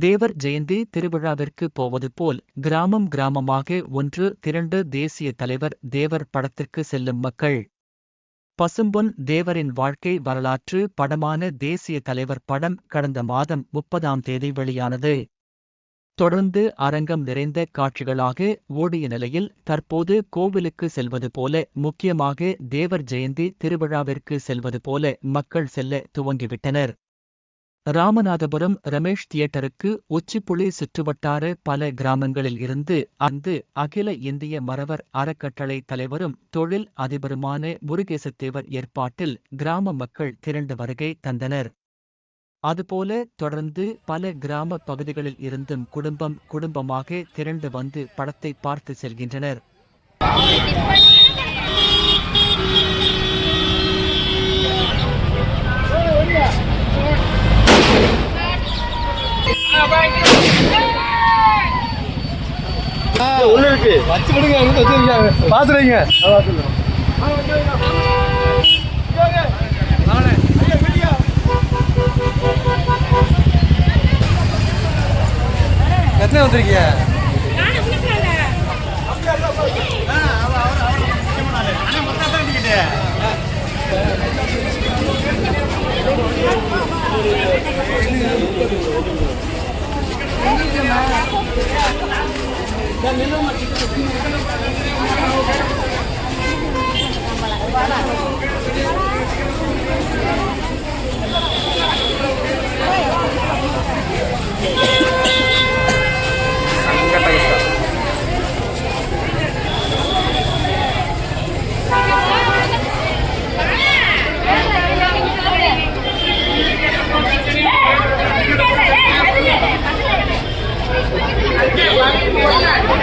தேவர் ஜெயந்தி திருவிழாவிற்கு போவது போல் கிராமம் கிராமமாக ஒன்று திரண்டு தேசிய தலைவர் தேவர் படத்திற்கு செல்லும் மக்கள். பசும்பொன் தேவரின் வாழ்க்கை வரலாற்று படமான தேசிய தலைவர் படம் கடந்த மாதம் முப்பதாம் தேதி வெளியானது. தொடர்ந்து அரங்கம் நிறைந்த காட்சிகளாக ஓடிய நிலையில் தற்போது கோவிலுக்கு செல்வது போல முக்கியமாக தேவர் ஜெயந்தி திருவிழாவிற்கு செல்வது போல மக்கள் செல்ல துவங்கிவிட்டனர். ராமநாதபுரம் ரமேஷ் தியேட்டருக்கு உச்சிப்புளி சுற்றுவட்டார பல கிராமங்களில் இருந்து அந்து அகில இந்திய மறவர் அறக்கட்டளை தலைவரும் தொழில் அதிபருமான முருகேசத்தேவர் ஏற்பாட்டில் கிராம மக்கள் திரண்டு வருகை தந்தனர். அதுபோல தொடர்ந்து பல கிராம பகுதிகளில் இருந்தும் குடும்பம் குடும்பமாக திரண்டு வந்து படத்தை பார்த்து செல்கின்றனர். உள்ள இருக்கு வச்சு விடுங்க வந்து வச்சிருக்காங்க பாத்துறீங்க எத்தனை வந்திருக்கீங்க దాని నిన్న మా చిన్న Okay.